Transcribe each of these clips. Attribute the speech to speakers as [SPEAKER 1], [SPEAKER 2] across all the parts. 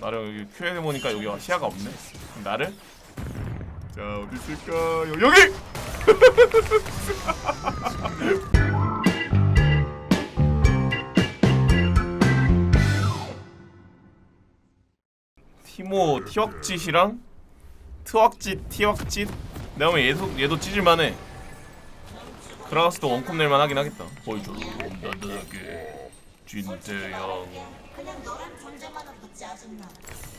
[SPEAKER 1] 나를 여기 큐에 보니까 여기 시야가 없네. 나를 자 어디 있을까요? 여기! 티모 티왁짓이랑 트왁짓 티왁짓 내가 보면 얘도 얘도 찢을만해. 그라가스도 원컵 낼만 하긴 하겠다. 보여줘. 나에게 진태양.
[SPEAKER 2] 짜증나.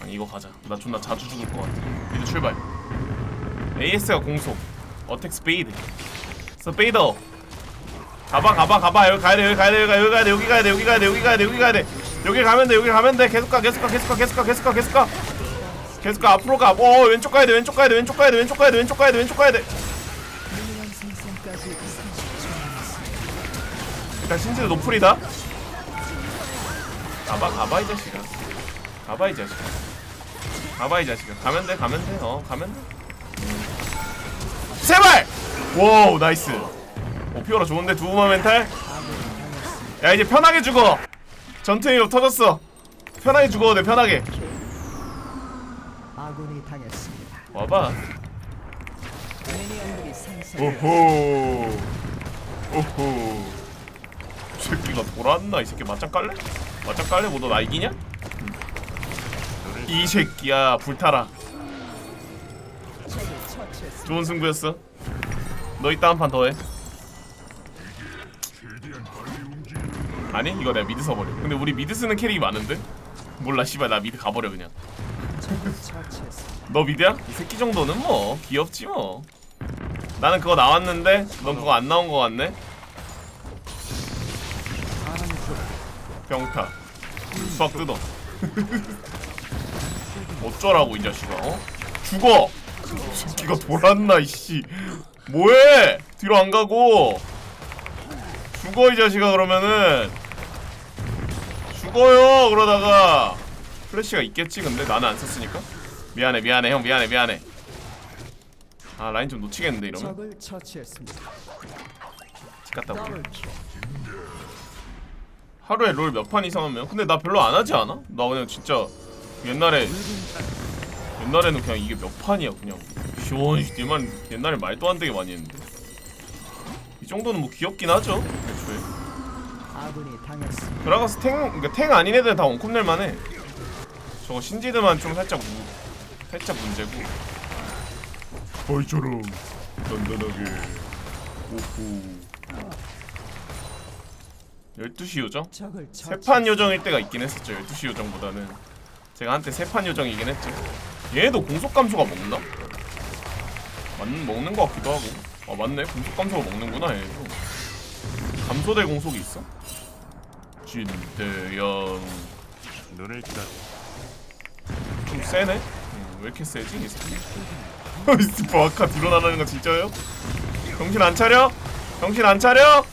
[SPEAKER 1] 아니 이거 가자. 나 존나 자주 죽을 것 같아. 미드 출발. AS가 공속. 어택 스페이드. 스페이더. 가봐 가봐 가봐 여기 가야 돼 여기 가야 돼 여기 가야 돼 여기 가야 돼 여기 가야 돼 여기 가야 돼 여기 가야 돼 여기 가면 돼 여기 가면 돼 계속 가 계속 가 계속 가 계속 가 계속 가 계속 가 계속 가 앞으로 가. 어 왼쪽 가야 돼 왼쪽 가야 돼 왼쪽 가야 돼 왼쪽 가야 돼 왼쪽 가야 돼 왼쪽 가야 돼. 일단 신지도 노플이다. 가봐 가봐 이 자식아. 가봐 이 자식아. 가봐 이 자식아. 가면 돼 가면 돼. 어 가면 돼. 제발. 와우 나이스. 오 피오라 좋은데 두부마 멘탈. 야 이제 편하게 죽어. 전투의 터졌어. 편하게 죽어도 돼 편하게.
[SPEAKER 3] 아군이 당했습니다.
[SPEAKER 1] 와봐.
[SPEAKER 3] 미니언들이 생성.
[SPEAKER 1] 오호. 오호. 이 새끼가 돌아왔나? 이 새끼 맞짱 깔래? 맞짱 깔래? 뭐너나 이기냐? 이 새끼야 불타라. 좋은 승부였어. 너 이따 한판더 해. 아니 이거 내가 미드 써버려. 근데 우리 미드 쓰는 캐릭이 많은데? 몰라 씨발 나 미드 가버려 그냥. 너 미드야? 이 새끼 정도는 뭐 귀엽지 뭐. 나는 그거 나왔는데 넌 그거 안 나온 거 같네. 병타 수학 뜯어 어쩌라고 이 자식아 어? 죽어! 새끼가 돌았나 이씨. 뭐해? 뒤로 안 가고. 죽어 이 자식아 그러면은. 죽어요 그러다가. 플래시가 있겠지 근데? 나는 안 썼으니까? 미안해 미안해 형 미안해 미안해. 아 라인 좀 놓치겠는데 이러면? 갔다 올게. 하루에 롤 몇 판 이상 하면? 근데 나 별로 안 하지 않아? 나 그냥 진짜 옛날에 옛날에는 그냥 이게 몇 판이야 그냥. 시원시만 옛날에 말도 안 되게 많이 했는데. 이 정도는 뭐 귀엽긴 하죠 애초에. 그라가스 탱 그러니까 탱 아닌 애들은 다 원컵 낼만해. 저거 신지드만 좀 살짝 무, 살짝 문제고. 벌처럼 단단하게. 오호. 12시 요정? 세판 요정일 때가 있긴 했었죠 12시 요정보다는 제가 한때 세판 요정이긴 했죠 얘도 공속 감소가 먹나? 맞, 먹는 거 같기도 하고 아 맞네 공속 감소가 먹는구나 얘도 감소될 공속이 있어? 진대영
[SPEAKER 4] 눈을 떠
[SPEAKER 1] 좀 세네? 음, 왜 이렇게 세지? 이 새끼 이 스파 아까 드러나는 거 진짜요? 정신 안 차려? 정신 안 차려?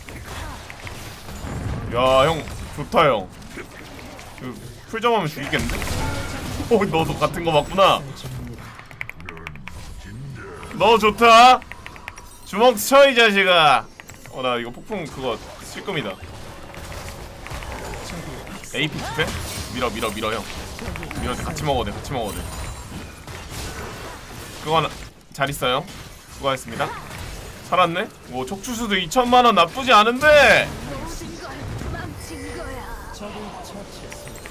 [SPEAKER 1] 야형 좋다 형 그, 풀점하면 죽이겠는데? 어 너도 같은 거 맞구나. 너 좋다. 주먹 쳐이 자식아. 어 나 이거 폭풍 그거 실금이다. AP 투패? 밀어 밀어 밀어 형. 밀어 같이 먹어도 돼 같이 먹어도 돼. 그건 잘 있어요? 수고하셨습니다. 살았네? 뭐 척추수도 2천만 원 나쁘지 않은데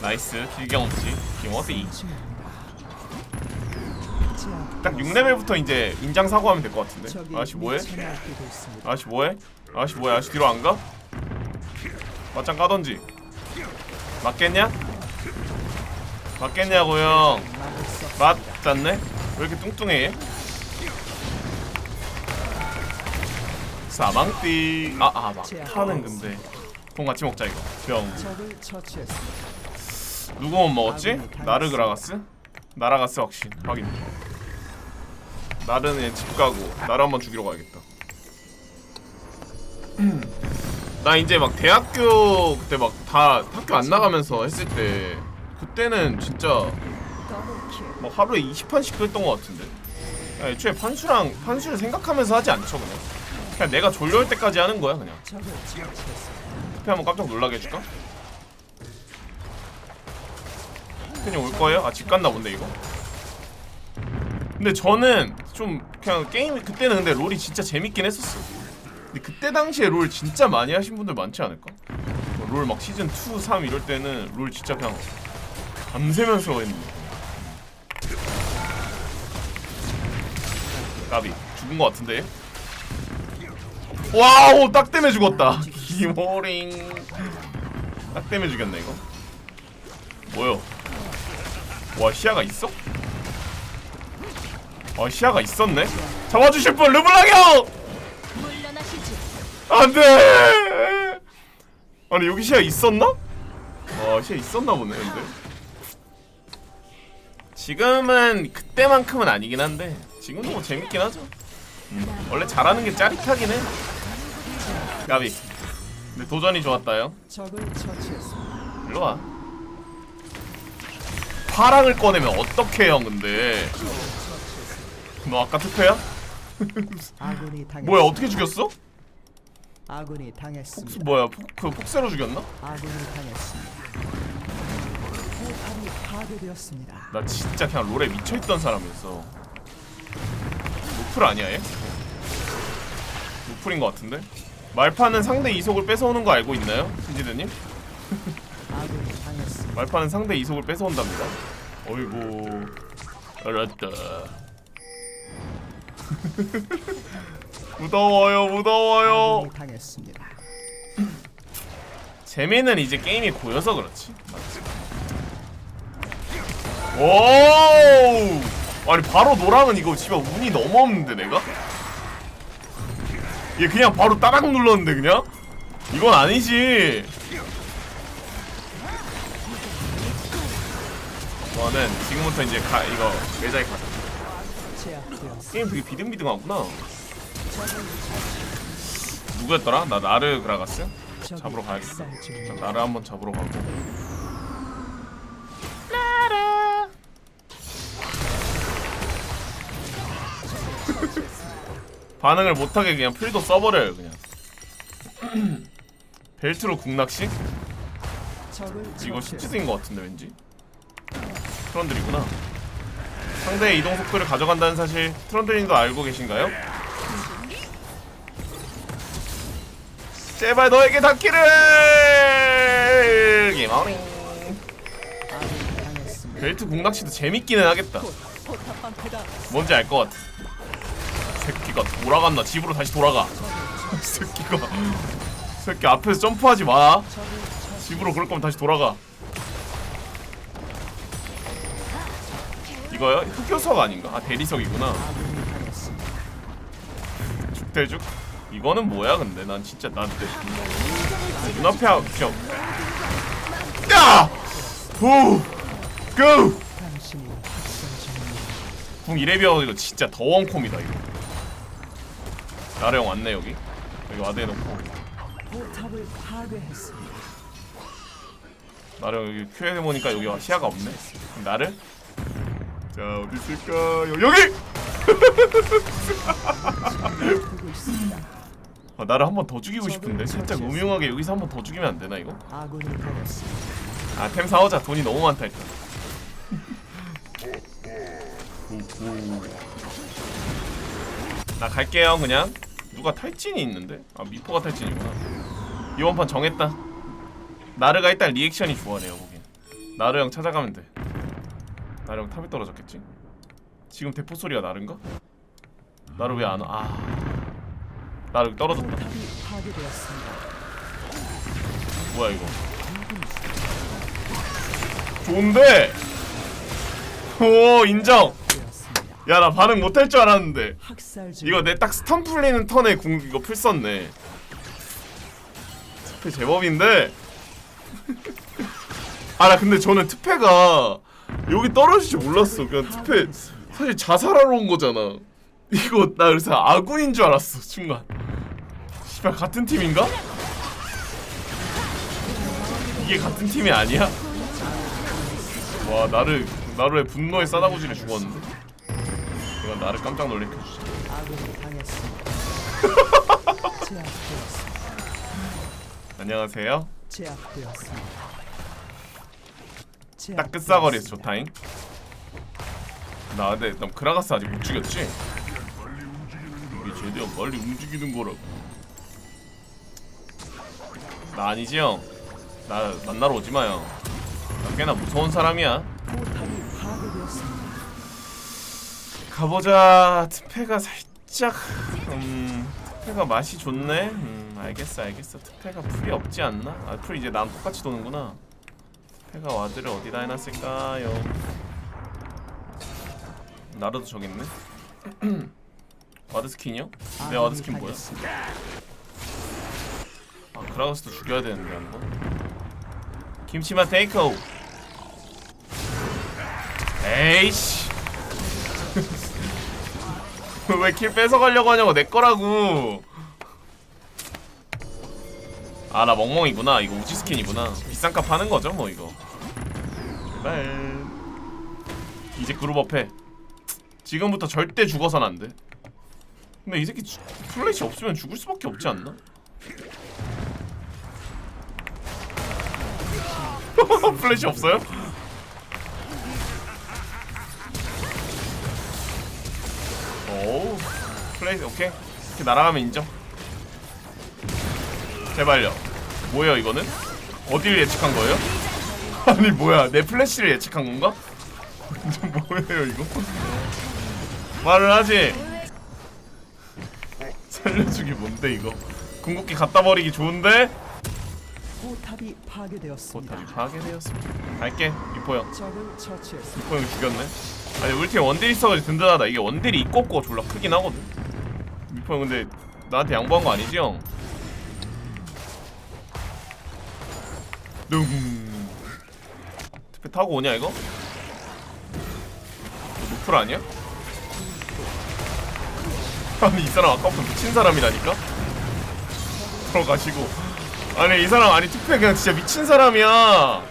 [SPEAKER 1] 나이스 김어디
[SPEAKER 3] 중입니다. 제압.
[SPEAKER 1] 딱 6레벨부터 이제 인장 사고하면 될 것 같은데 아저씨 뭐해? 아저씨 뭐해? 아저씨 뭐해? 아저씨 뒤로 안 가? 맞짱 까던지 맞겠냐? 맞겠냐고 형 맞잖네? 왜 이렇게 뚱뚱해 얘? 사망띠 아아 막타는 근데 돈 같이 먹자 이거 병
[SPEAKER 3] 적을 처치했습니다.
[SPEAKER 1] 누구 못 먹었지? 나르 그라가스? 나라가스 확신 확인 나르는 얘집 가고 나르 한번 죽이러 가야겠다 나 이제 막 대학교 그때 막 다 학교 안 나가면서 했을 때 그때는 진짜. 막 하루에 20판씩 했던 것 같은데 야, 애초에 판수랑 판수를 생각하면서 하지 않죠 그냥 그냥 내가 졸려올 때까지 하는 거야 그냥. 투표 한번 깜짝 놀라게 해줄까? 스크린 올 거예요? 아 집 갔나 본데 이거. 근데 저는 좀 그냥 게임 그때는 근데 롤이 진짜 재밌긴 했었어. 근데 그때 당시에 롤 진짜 많이 하신 분들 많지 않을까? 롤 막 시즌 2, 3 이럴 때는 롤 진짜 그냥 밤새면서 했는데. 까비 죽은 거 같은데. 와우 딱 때문에 죽었다. 기모링. 딱 때문에 죽였네 이거. 뭐요? 와 시야가 있어? 아 시야가 있었네. 잡아주실 분 르블랑 형. 안돼. 아니 여기 시야 있었나? 와 시야 있었나 보네 근데. 지금은 그때만큼은 아니긴 한데 지금도 뭐 재밌긴 하죠. 음, 원래 잘하는 게 짜릿하긴 해. 가비. 근데 도전이 좋았다요.
[SPEAKER 3] 적을 처치했습니다.
[SPEAKER 1] 일로 와. 파랑을 꺼내면 어떻게 형 근데? 너 아까 투표야?
[SPEAKER 3] 아군이.
[SPEAKER 1] 뭐야 어떻게 죽였어?
[SPEAKER 3] 아군이 당했습니다.
[SPEAKER 1] 뭐야 폭, 그 폭세로 죽였나?
[SPEAKER 3] 아군이 당했습니다. 포탑이 파괴되었습니다.
[SPEAKER 1] 나 진짜 그냥 롤에 미쳐있던 사람이었어 노플 아니야 얘? 노플인 것 같은데? 말파는 상대 이속을 뺏어오는 거 알고 있나요? 신지드님? 말파는 상대 이속을 뺏어온답니다 어이구 알았다 무더워요 무더워요
[SPEAKER 3] 당했습니다.
[SPEAKER 1] 재미는 이제 게임이 고여서 그렇지. 오! 아니 바로 노랑은 이거 씨발 운이 너무 없는데 내가? 얘 그냥 바로 따락 눌렀는데 그냥? 이건 아니지. 저는 지금부터 이제 가 이거 매장에 가자. 게임 되게 비등비등하구나. 누구였더라? 나 나르 그라가스? 잡으러
[SPEAKER 3] 중입니다.
[SPEAKER 1] 나를 한번 잡으러 가고. 반응을 못하게 그냥 필도 써버려요 그냥. 벨트로?
[SPEAKER 3] 적을
[SPEAKER 1] 이거. 십지수인 것 같은데 왠지. 트런들이구나. 상대의 이동 속도를 가져간다는 사실 트런들님도 알고 계신가요? 제발 너에게 닿기를!
[SPEAKER 3] 당했습니다.
[SPEAKER 1] 벨트 공낚시도 재밌기는 하겠다. 뭔지 알 것 같아. 새끼가 돌아갔나? 집으로 다시 돌아가. 새끼가. 새끼 앞에서 점프하지 마. 집으로 그럴 거면 다시 돌아가. 이거요? 흑요석 아닌가? 아 대리석이구나. 죽대죽? 이거는 뭐야 근데 난 진짜 나한테 눈앞에 아- 그냥 야! 후! 고!
[SPEAKER 3] 중입니다.
[SPEAKER 1] 궁 이레비어 이거 진짜 더원콤이다 이거 나래 형 왔네 여기 여기 와드 해놓고
[SPEAKER 3] 포탑을 파괴했습니다.
[SPEAKER 1] 나래 형 여기 큐에 보니까 여기 시야가 없네 나를 자 어디 있을까요 여기! 아, 나를 한 번 더 죽이고 싶은데 살짝 음흉하게 여기서 한 번 더 죽이면 안 되나 이거?
[SPEAKER 3] 아군이 당했습니다.
[SPEAKER 1] 아템 사오자 돈이 너무 많다 일단 나 갈게요 그냥 누가 탈진이 있는데? 아 미포가 탈진이구나 이번 판 정했다 나르가 일단 리액션이 좋아 내가 보기엔 나르 형 찾아가면 돼 형 탑에 떨어졌겠지? 지금 대포 소리가 나른가? 나르 왜안 와? 아 여기 떨어졌다. 뭐야 이거 좋은데 오 인정. 야 나 반응 못할 줄 알았는데. 이거 내 딱 스턴 풀리는 턴에 궁 이거 풀 썼네 특패 제법인데 아 나 근데 저는 특패가 여기 떨어질 줄 몰랐어 그냥 특패 사실 자살하러 온 거잖아 이거 나 그래서 아군인 줄 알았어 순간 씨발 같은 팀인가? 이게 같은 팀이 아니야? 와 나를 나를 분노의 싸다구지를 죽었는데 이건 나를 깜짝 놀래켜.
[SPEAKER 3] 제압되었습니다.
[SPEAKER 1] 안녕하세요
[SPEAKER 3] 제압되었습니다.
[SPEAKER 1] 딱 끝사거리에서 좋다잉. 나 근데 난 그라가스 아직 못 죽였지? 이게 최대한 빨리 움직이는 거라고. 나 아니지 형? 나 만나러 오지 마요 나 꽤나 무서운 사람이야. 가보자. 특패가 살짝 음 특패가 맛이 좋네? 음 알겠어 알겠어. 특패가 풀이 없지 않나? 아풀 이제 나랑 똑같이 도는구나 특패가 와드를 어디다 해놨을까요? 나르도 저기 있네 와드 스킨이요? 내 와드 스킨 뭐야? 아 그라가스도 죽여야 되는데 한 번 김치맛 테이크오 에이씨 왜 킬 뺏어가려고 하냐고 내 거라고 아 나 멍멍이구나. 이거 우지 스킨이구나. 비싼 값 하는 거죠 뭐 이거. 제발. 이제 그룹 업해. 지금부터 절대 죽어선 안돼. 근데 이 새끼 주- 플래시 없으면 죽을 수밖에 없지 않나? 플래시 없어요? 오 플레이 오케이. 이렇게 날아가면 인정 제발요 뭐예요 이거는? 어디를 예측한 거예요? 아니 뭐야 내 플래시를 예측한 건가? 뭐예요 이거? 말을 하지 살려주기 뭔데 이거 궁극기 갖다 버리기 좋은데
[SPEAKER 3] 포탑이 파괴되었습니다.
[SPEAKER 1] 포탑이 파괴되었습니다 갈게 미포 형
[SPEAKER 3] 적을 처치했습니다.
[SPEAKER 1] 미포 형 죽였네 아니 우리 팀 원딜 있어가지고 든든하다 이게 원딜이 있고 없고 졸라 크긴 하거든 미포 형 근데 나한테 양보한 거 아니지 형? 둥 특히 타고 오냐 이거? 너 노플 아니야? 아니 이 사람 아까부터 미친 사람이라니까? 들어가시고 아니 이 사람 아니 투표 그냥 진짜 미친 사람이야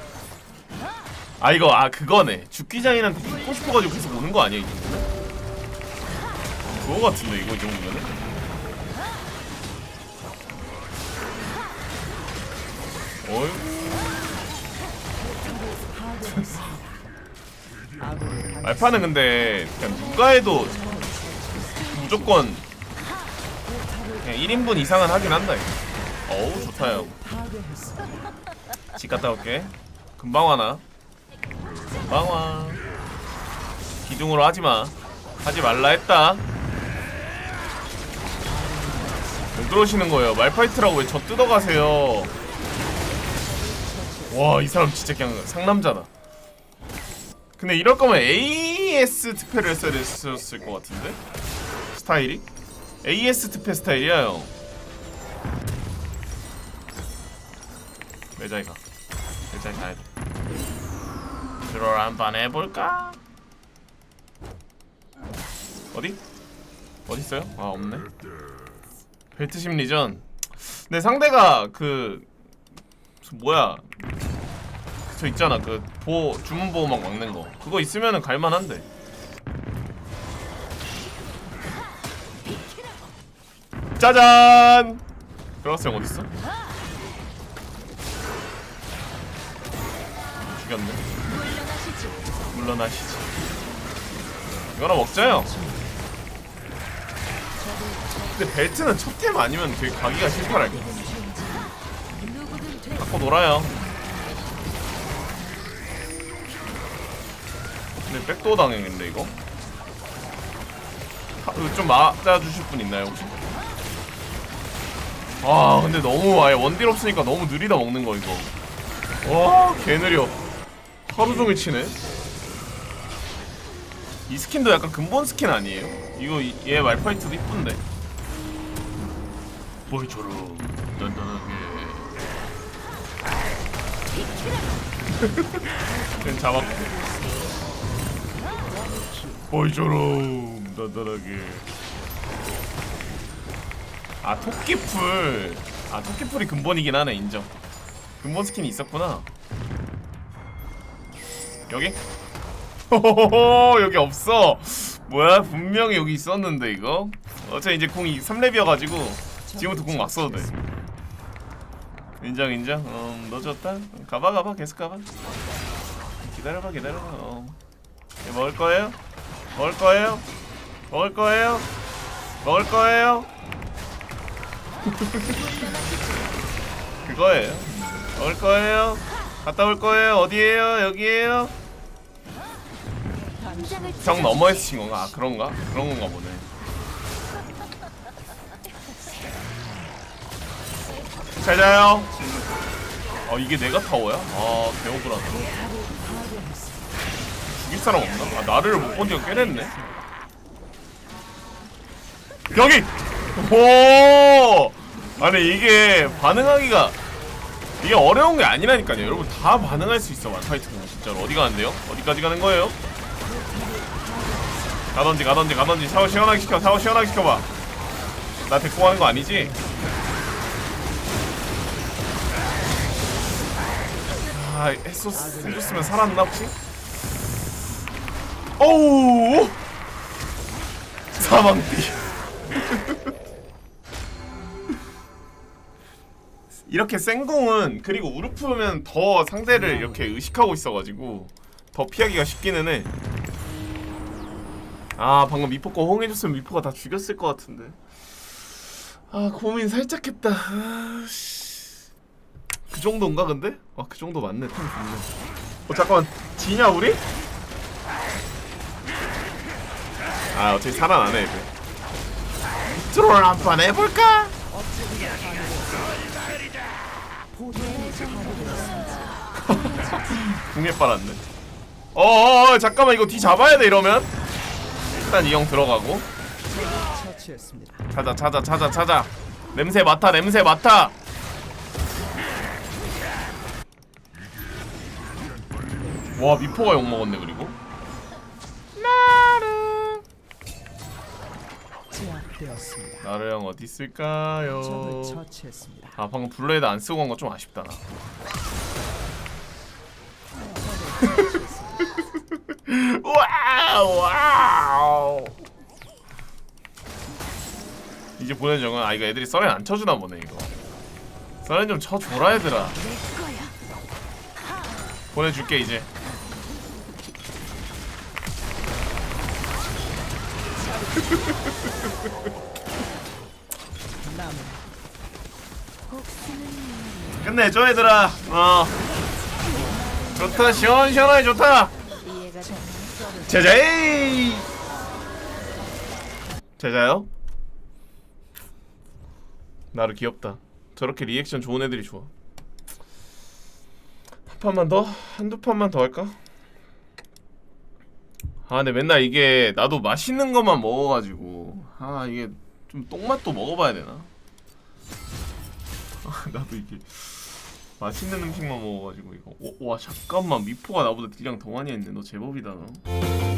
[SPEAKER 1] 아 이거 아 그거네 죽기장이한테 죽고 싶어가지고 계속 오는 거 아니야 이 정도면? 그거 같은데 이거 이 정도면은? 어이구
[SPEAKER 3] 아군이
[SPEAKER 1] 말파는 근데 그냥 누가 해도 무조건 그냥 1인분 이상은 하긴 한다 이거. 어우 좋다 형
[SPEAKER 3] 파괴했습니다.
[SPEAKER 1] 집 갔다 올게. 금방 와나. 금방 와. 기둥으로 하지마. 하지 말라 했다. 왜 그러시는 거예요? 말파이트라고 왜 저 뜯어가세요? 와 이 사람 진짜 그냥 상남자다 근데 이럴 거면 AS 특패를 했어야 됐었을 것 같은데? 스타일이? AS 특패 스타일이야 형. 매장에 가. 매장에 가야 돼. 드롤 한판 해볼까? 어디? 어디 있어요? 아 없네. 벨트 심리전. 근데 상대가 그, 저 뭐야 저 있잖아. 그 보호 주문 보호 막 막는 거. 그거 있으면은 갈만한데. 짜잔! 그라스 형 어딨어? 죽였네.
[SPEAKER 5] 물러나시지.
[SPEAKER 1] 이거나 먹자요 근데 벨트는 첫템 아니면 되게 가기가 싫더랄까
[SPEAKER 5] 누구든 돼.
[SPEAKER 1] 갖고 놀아요 근데 백도어 당했는데 이거? 하, 좀 맞아주실 분 있나요 혹시? 아 근데 너무 아예 원딜 없으니까 너무 느리다 먹는 거 이거. 와 개느려. 하루 종일 치네. 이 스킨도 약간 근본 스킨 아니에요? 이거 이- 얘 말파이트도 이쁜데. 보이처럼 단단하게. 잡았고 보이처럼 단단하게. 아 토끼풀. 아 토끼풀이 근본이긴 하네 인정. 근본 스킨이 있었구나. 여기? 호호호호 여기 없어. 뭐야 분명히 여기 있었는데 이거? 어차피 이제 궁이 3렙이어가지고 지금부터 궁막 써도 돼. 인정 인정? 음너 좋다. 가봐 가봐 계속 가봐. 기다려봐 기다려봐. 어. 예, 먹을 거예요? 먹을 거예요? 먹을 거예요? 먹을 거예요? 그거예요 먹을 거예요? 갔다 올 거예요? 어디에요? 여기에요? 정 너머에서 친 건가? 아 그런가? 그런 건가 보네 잘 자요 어 이게 내가 타워야? 아 죽일 사람 없나? 아 나를 못 본 지가 꽤 됐네 여기! 오! 아니 이게 반응하기가 이게 어려운 게 아니라니까요 여러분 다 반응할 수 있어 말파이트는 진짜로 어디 가는데요? 어디까지 가는 거예요? 가던지 가던지 가던지 샤워 시원하게 시켜 샤워 시원하게 시켜봐 나 데리고 가는 거 아니지? 아 해소스 해줬으면 살았나 혹시? 오우 사망띠 이렇게 생공은 그리고 우르프면 더 상대를 이렇게 의식하고 있어가지고 더 피하기가 쉽기는 해. 아 방금 미포 거 호응해줬으면 미포가 다 죽였을 것 같은데. 아 고민 살짝 했다. 아, 씨. 그 정도인가 근데? 아그 정도 맞네. 어 잠깐만 지냐 우리? 아 어차피 살아나네 이제. 트롤 한판 해볼까? 궁에 빨았네. 어어어 잠깐만 이거 뒤 잡아야 돼 이러면. 일단 이 형 들어가고. 찾아 찾아 찾아 찾아. 냄새 맡아 냄새 맡아. 와 미포가 욕 먹었네 그리고.
[SPEAKER 3] 되었습니다.
[SPEAKER 1] 나르 형 어디 있을까요?
[SPEAKER 3] 적을 처치했습니다.
[SPEAKER 1] 아 방금 블레이드 안 쓰고 간 거 좀 아쉽다 나. 와우 와우 이제 보내줘 아 이거 애들이 썰렌 안 쳐주나 보네 이거 썰렌 좀 쳐줘라 얘들아. 보내줄게 이제 끝내줘 얘들아 어 좋다 시원시원하게 좋다 제자이 제자요? 나를 귀엽다 저렇게 리액션 좋은 애들이 좋아 한 판만 더? 한두 판만 더 할까? 아 근데 맨날 이게 나도 맛있는 것만 먹어가지고 아 이게 좀 똥맛도 먹어봐야 되나? 아, 나도 이게 맛있는 음식만 먹어가지고 이거. 오, 와 잠깐만. 미포가 나보다 딜량 더 많이 했네. 너 제법이다 너